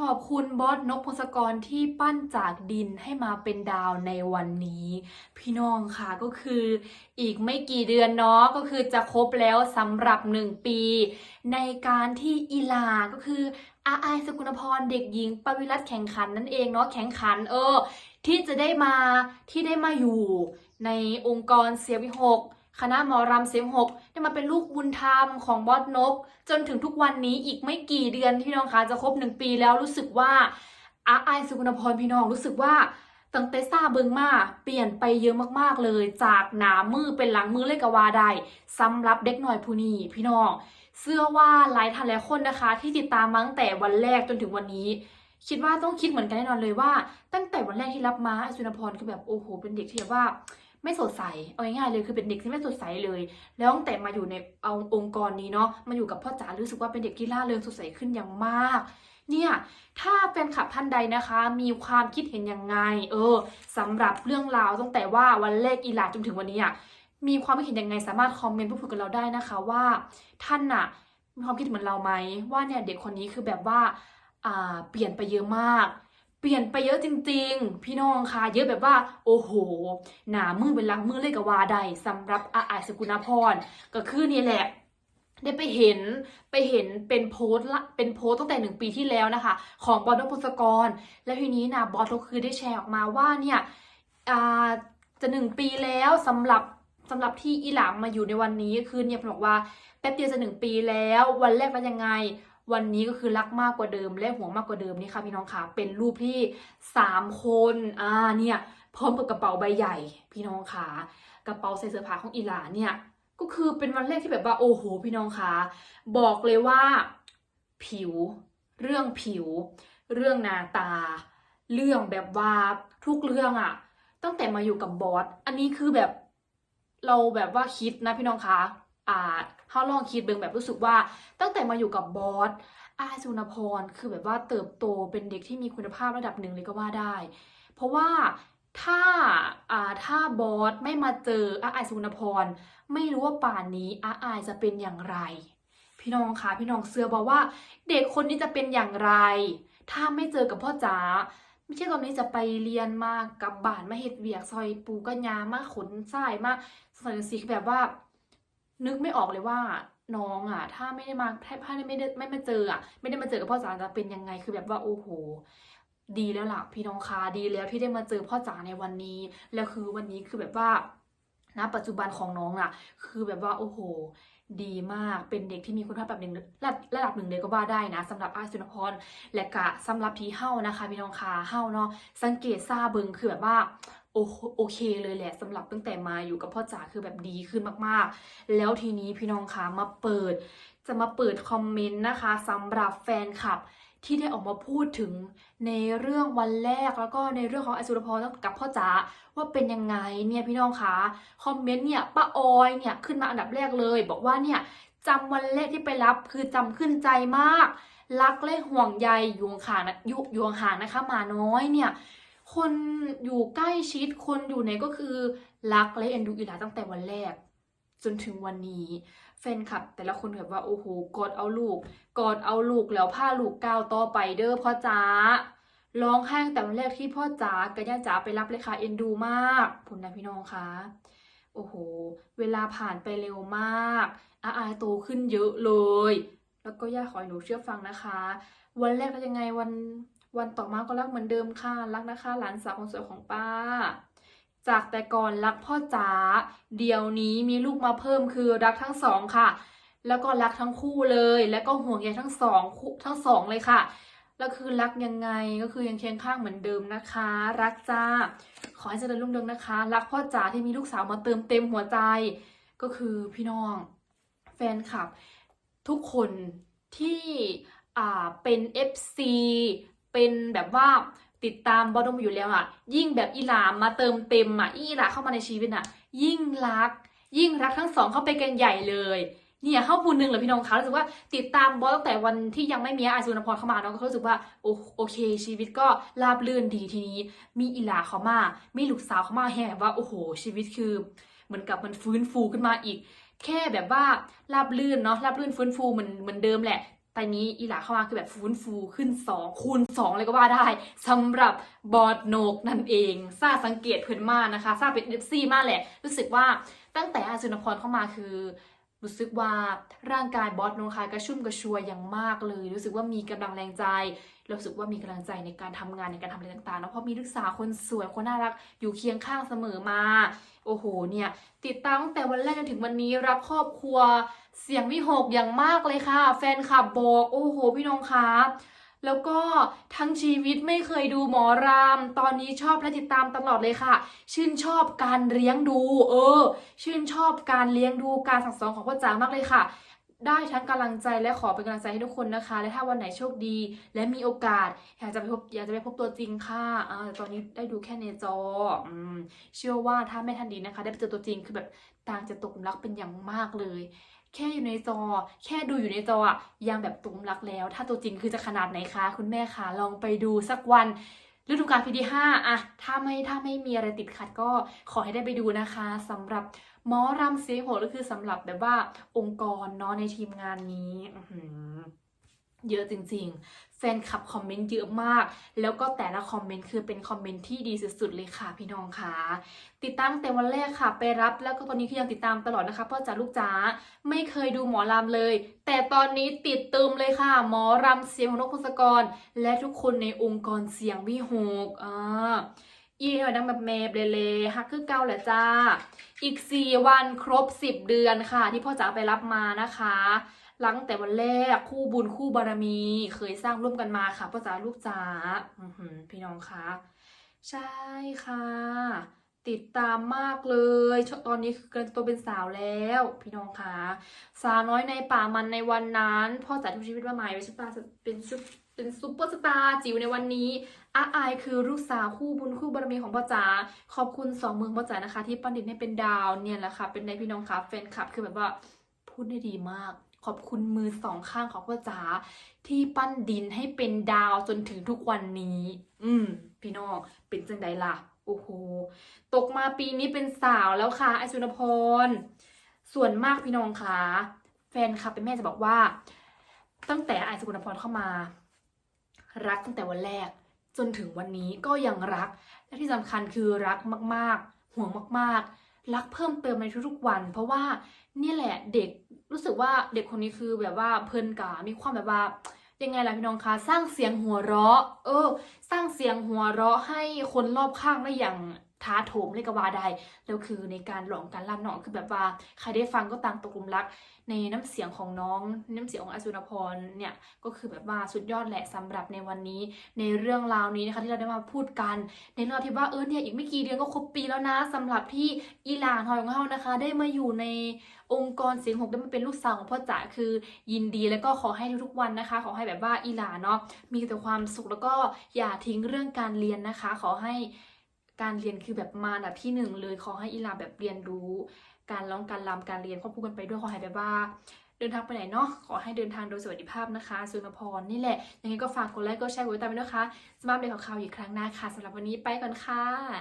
ขอบคุณบอสนกพงศกรที่ปั้นจากดินให้มาเป็นดาวในวันนี้ พี่น้องค่ะก็คืออีกไม่กี่เดือนเนาะก็คือจะครบแล้วสำหรับหนึ่งปี ในการที่อีลาก็คืออาไอสกุลพรเด็กหญิงปวิรัตแข่งขันนั่นเองเนาะแข่งขันเออ ที่จะได้มาที่ได้มาอยู่ในองค์กรเสียวิหก คณะหมอรำเสียงหกได้มาเป็นลูกบุญธรรมของบอสนก จนถึงทุกวันนี้อีกไม่กี่เดือนพี่น้องคะจะครบหนึ่งปีแล้วรู้สึกว่าอาไอสุกุณพรพี่น้องรู้สึกว่าตั้งแต่ซาเบิงมาเปลี่ยนไปเยอะมากๆเลย จากหนามือเป็นหลังมือเลยกว่าได้สำหรับเด็กหน่อยผู้นี้พี่น้องเชื่อว่าหลายท่านหลายคนนะคะ ที่ติดตามมาตั้งแต่วันแรกจนถึงวันนี้ คิดว่าต้องคิดเหมือนกันแน่นอนเลยว่า ตั้งแต่วันแรกที่รับมาไอสุนพรคือแบบโอ้โหเป็นเด็กที่แบบว่า ไม่สดใส เอาง่ายๆเลยคือเป็นเด็กที่ไม่สดใสเลย แล้วตั้งแต่มาอยู่ในเอาองค์กรนี้เนาะมาอยู่กับพ่อจ๋ารู้สึกว่าเป็นเด็กที่ล่าเริงสดใสขึ้นอย่างมาก เนี่ยถ้าแฟนคลับท่านใดนะคะ มีความคิดเห็นยังไง เออสำหรับเรื่องราวตั้งแต่ว่าวันแรกอีหลาจนถึงวันนี้อะมีความคิดเห็นยังไงสามารถคอมเมนต์พูดคุยกับเราได้นะคะว่าท่านน่ะมีความคิดเหมือนเราไหมว่าเนี่ยเด็กคนนี้คือแบบว่าอ่าเปลี่ยนไปเยอะมาก เปลี่ยนไปเยอะจริง ๆ พี่น้องค่ะ เยอะแบบว่า โอ้โห หนามือเป็นลังมือเลยกับวาใดสำหรับอาอาสกุณพร ก็คือนี่แหละ ได้ไปเห็นไปเห็นเป็นโพสต์ละเป็นโพสต์ตั้งแต่หนึ่งปีที่แล้วนะคะ ของบอสนพงศกร แล้วทีนี้นะบอสก็คือได้แชร์ออกมาว่าเนี่ยจะหนึ่งปีแล้วสำหรับสำหรับที่อีหลามมาอยู่ในวันนี้คือเนี่ยบอกว่าแป๊บเดียวจะหนึ่งปีแล้ว วันแรกเป็นยังไงวันนี้ก็คือรักมากกว่าเดิมและห่วงมากกว่าเดิมนี่ค่ะพี่น้องค่ะเป็นรูปที่สามคนอ่าเนี่ยพร้อมกับกระเป๋าใบใหญ่ พี่น้องค่ะกระเป๋าใส่เสื้อผ้าของอีหลานเนี่ยก็คือเป็นวันแรกที่แบบว่าโอ้โหพี่น้องคะบอกเลยว่า ผิว เรื่องผิว เรื่องหน้าตา เรื่องแบบว่าทุกเรื่องอะตั้งแต่มาอยู่กับบอสอันนี้คือแบบเราแบบว่าคิดนะพี่น้องคะ อ่าเขาลองคิดเบิ่งแบบรู้สึกว่า ตั้งแต่มาอยู่กับบอสอาสุนพรคือแบบว่าเติบโตเป็นเด็กที่มีคุณภาพระดับหนึ่งเลยก็ว่าได้ เพราะว่าถ้าอ่าถ้าบอสไม่มาเจออาไอสุนพร ไม่รู้ว่าป่านนี้อาอจะเป็นอย่างไร พี่น้องคะพี่น้องเสือบอกว่า เด็กคนนี้จะเป็นอย่างไร ถ้าไม่เจอกับพ่อจ๋าไม่ใช่ตอนนี้จะไปเรียนมากกับบ้านมาเฮ็ดเวียกซอยปูกัญญามาขนทรายมาสอยสีแบบว่า นึกไม่ออกเลยว่าน้องอะ ถ้าไม่ได้มาถ้าถ้ไม่ได้ไม่มาเจออะ ไม่ได้มาเจอกับพ่อจ๋าจะเป็นยังไงคือแบบว่าโอ้โห ดีแล้วล่ะพี่น้องคะดีแล้วที่ได้มาเจอพ่อจ๋าในวันนี้ แล้วคือวันนี้คือแบบว่าณปัจจุบันของน้องอะ คือแบบว่าโอ้โห ดีมากเป็นเด็กที่มีคุณภาพแบบหนึ่งระดับระดับหนึ่งเลยก็ว่าได้นะสำหรับอาสุนพรและกะสำหรับทีเฮ้านะคะพี่น้องคะเฮ้าเนาะสังเกตซาเบิงคือแบบว่า โอโอเคเลยแหละสำหรับตั้งแต่มาอยู่กับพ่อจ๋าคือแบบดีขึ้นมากๆ แล้วทีนี้พี่น้องคะมาเปิด จะมาเปิดคอมเมนต์นะคะสำหรับแฟนคลับที่ได้ออกมาพูดถึงในเรื่องวันแรกแล้วก็ในเรื่องของอสุรพรกับพ่อจ๋าว่าเป็นยังไงเนี่ยพี่น้องคะคอมเมนต์เนี่ยป้าออยเนี่ยขึ้นมาอันดับแรกเลย บอกว่าเนี่ยจำวันแรกที่ไปรับคือจำขึ้นใจมาก รักและห่วงใยอยู่ห่างนะอยู่อยู่ห่างนะคะหมาน้อยเนี่ย คนอยู่ใกล้ชิดคนอยู่ไหนก็คือรักและเอ็นดูอีลาตั้งแต่วันแรก จนถึงวันนี้แฟนคลับ แต่ละคนแบบว่าโอ้โหกอดเอาลูกกอดเอาลูกแล้วพาลูกก้าวต่อไปเด้อพ่อจ๋าร้องไห้ตั้งแต่วันแรกที่พ่อจ๋ากับย่าจ๋าไปรับเลยค่ะเอ็นดูมากคุณนะพี่น้องคะโอ้โห เวลาผ่านไปเร็วมากอาอายโตขึ้นเยอะเลย แล้วก็ย่าขอให้หนูเชื่อฟังนะคะ วันแรกเป็นยังไงวัน วันต่อมาก็รักเหมือนเดิมค่ะ รักนะคะหลานสาวคนสวยของป้า จากแต่ก่อนรักพ่อจ๋า เดี๋ยวนี้มีลูกมาเพิ่มคือรักทั้งสองค่ะ แล้วก็รักทั้งคู่เลย แล้วก็ห่วงใยทั้งสองทั้งสองเลยค่ะแล้วคือรักยังไงก็คือยังเคียงข้างเหมือนเดิมนะคะ รักจ้า ขอให้เจริญรุ่งเรืองนะคะ รักพ่อจ๋าที่มีลูกสาวมาเติมเต็มหัวใจ ก็คือพี่น้อง แฟนคลับ ทุกคนที่เป็น FC เป็นแบบว่าติดตามบอดมอยู่แล้วอะยิ่งแบบอีหลามมาเติมเต็มอะอีหลาเข้ามาในชีวิตอะยิ่งรัก ยิ่งรักทั้งสองเข้าไปกันใหญ่เลยเนี่ยเข้าพูนหนึ่งเลยพี่น้องคะรู้สึกว่าติดตามบอสตั้งแต่วันที่ยังไม่มีอาซูนพรเข้ามาเนาะก็รู้สึกว่าโอโอเค ชีวิตก็ราบรื่นดีทีนี้ มีอีหลาเข้ามามีลูกสาวเข้ามาแห่แบบว่าโอ้โห ชีวิตคือ เหมือนกับมันฟื้นฟูขึ้นมาอีก แค่แบบว่าราบลื่นเนาะราบลื่นฟื้นฟูเหมือนเหมือนเดิมแหละ แต่นี้อีหลาเข้ามาคือแบบฟูนฟูขึ้น 2 คูณ2เลยก็ว่าได้สำหรับบอดโนกนั่นเองซาสังเกตเพื่อนมากนะคะซาเป็นเอฟซีมากแหละ รู้สึกว่าตั้งแต่อาสุนพรเข้ามาคือ รู้สึกว่าร่างกายบอสนงคายกระชุ่มกระชวยอย่างมากเลย รู้สึกว่ามีกำลังแรงใจ รู้สึกว่ามีกำลังใจในการทำงานในการทำอะไรต่างๆนะเพราะมีลูกสาวคนสวยคนน่ารักอยู่เคียงข้างเสมอมา โอ้โหเนี่ยติดตามตั้งแต่วันแรกจนถึงวันนี้รับครอบครัวเสียงวิหกอย่างมากเลยค่ะ แฟนคลับบอกโอ้โหพี่น้องคะ แล้วก็ทั้งชีวิตไม่เคยดูหมอราม ตอนนี้ชอบและติดตามตลอดเลยค่ะ ชื่นชอบการเลี้ยงดู เออ ชื่นชอบการเลี้ยงดูการสั่งสอนของพ่อจ๋ามากเลยค่ะ ได้ทั้งกำลังใจและขอเป็นกำลังใจให้ทุกคนนะคะ และถ้าวันไหนโชคดี และมีโอกาสอยากจะไปพบอยากจะไปพบตัวจริงค่ะอ่าแต่ตอนนี้ได้ดูแค่ในจออืมเชื่อว่าถ้าไม่ทันดีนะคะ ได้ไปเจอตัวจริงคือแบบต่างจะตกหลุมรักเป็นอย่างมากเลย แค่อยู่ในจอ แค่ดูอยู่ในจออะยังแบบตกหลุมรักแล้ว ถ้าตัวจริงคือจะขนาดไหนคะคุณแม่คะลองไปดูสักวันฤดูกาลพีดีห้าอะถ้าไม่ถ้าไม่มีอะไรติดขัดก็ขอให้ได้ไปดูนะคะสำหรับ หมอรำเสียงโหดก็คือสำหรับแบบว่าองค์กรเนาะในทีมงานนี้เยอะจริงๆ แฟนคลับคอมเมนต์เยอะมาก แล้วก็แต่ละคอมเมนต์คือเป็นคอมเมนต์ที่ดีสุดๆเลยค่ะพี่น้องค่ะ ติดตามตั้งแต่วันแรกค่ะ ไปรับแล้วก็ตอนนี้คือยังติดตามตลอดนะคะพ่อจ๋าลูกจ๋าไม่เคยดูหมอรำเลย แต่ตอนนี้ติดตึมเลยค่ะ หมอรำเสียงของนกพงศกร และทุกคนในองค์กรเสียงวิหกอ่า อีหน่อยดังแบบเมบเลเลฮักคือเก่าแหละจ้า อีก 4 วันครบ 10 เดือนค่ะ ที่พ่อจ๋าไปรับมานะคะ หลังแต่วันแรกคู่บุญคู่บารมี เคยสร้างร่วมกันมาค่ะพ่อจ๋าลูกจ๋าพี่น้องคะใช่ค่ะ ติดตามมากเลย ตอนนี้คือเกินตัวเป็นสาวแล้ว พี่น้องคะสาวน้อยในป่ามันในวันนั้น พ่อจ๋าทุกชีวิตว่าหมายเป็นซุปตาร์เป็นซุปเป็นซุปเปอร์สตาร์จิ๋วในวันนี้อาอายคือลูกสาวคู่บุญคู่บารมีของพ่อจ๋าขอบคุณสองเมืองพ่อจ๋านะคะ ที่ปั้นดินให้เป็นดาวเนี่ยแหละค่ะ เป็นในพี่น้องค่ะแฟนคลับคือแบบว่าพูดได้ดีมาก ขอบคุณมือสองข้างของพ่อจ๋าที่ปั้นดินให้เป็นดาวจนถึงทุกวันนี้ อืม พี่น้องเป็นจังใดล่ะ โอ้โห ตกมาปีนี้เป็นสาวแล้วค่ะไอสุนพร ส่วนมากพี่น้องค่ะ แฟนคลับเป็นแม่จะบอกว่า ตั้งแต่ไอสุนพรเข้ามา รักตั้งแต่วันแรก จนถึงวันนี้ก็ยังรัก และที่สำคัญคือรักมาก ๆ ห่วงมาก ๆ รักเพิ่มเติมในทุกๆวัน เพราะว่าเนี่ยแหละเด็กรู้สึกว่าเด็กคนนี้คือแบบว่าเพลินกามีความแบบว่า ยังไงล่ะพี่น้องคะสร้างเสียงหัวเราะ เออ สร้างเสียงหัวเราะให้คนรอบข้างได้อย่าง ท้าโถมเลยก็ว่าได้แล้วคือในการหลองการล่ำเนาะคือแบบว่าใครได้ฟังก็ตางตกลุมรัก ในน้ำเสียงของน้องน้ำเสียงของอสุนพรเนี่ยก็คือแบบว่าสุดยอดแหละสำหรับในวันนี้ ในเรื่องราวนี้นะคะที่เราได้มาพูดกัน ในเรื่องที่ว่าเออเนี่ยอีกไม่กี่เดือนก็ครบปีแล้วนะสำหรับที่อีหลานหอยของเรานะคะ ได้มาอยู่ในองค์กรเสียงหกได้มาเป็นลูกสาวของพ่อจ๋าคือยินดีแล้วก็ขอให้ทุกๆวันนะคะ ขอให้แบบว่าอีหลานเนาะมีแต่ความสุขแล้วก็อย่าทิ้งเรื่องการเรียนนะคะ ขอให้ การเรียนคือแบบมาอันดับที่หนึ่งเลยขอให้อีลาแบบเรียนรู้ การร้องการรำการเรียนควบคู่กันไปด้วยขอให้แบบว่าเดินทางไปไหนเนาะขอให้เดินทางโดยสวัสดิภาพนะคะสุนพรนี่แหละ ยังไงก็ฝากกดไลค์กดแชร์กดติดตามไปด้วยนะคะสมาร์ทเดย์ของข่าวอีกครั้งหน้าค่ะสำหรับวันนี้ไปก่อนค่ะ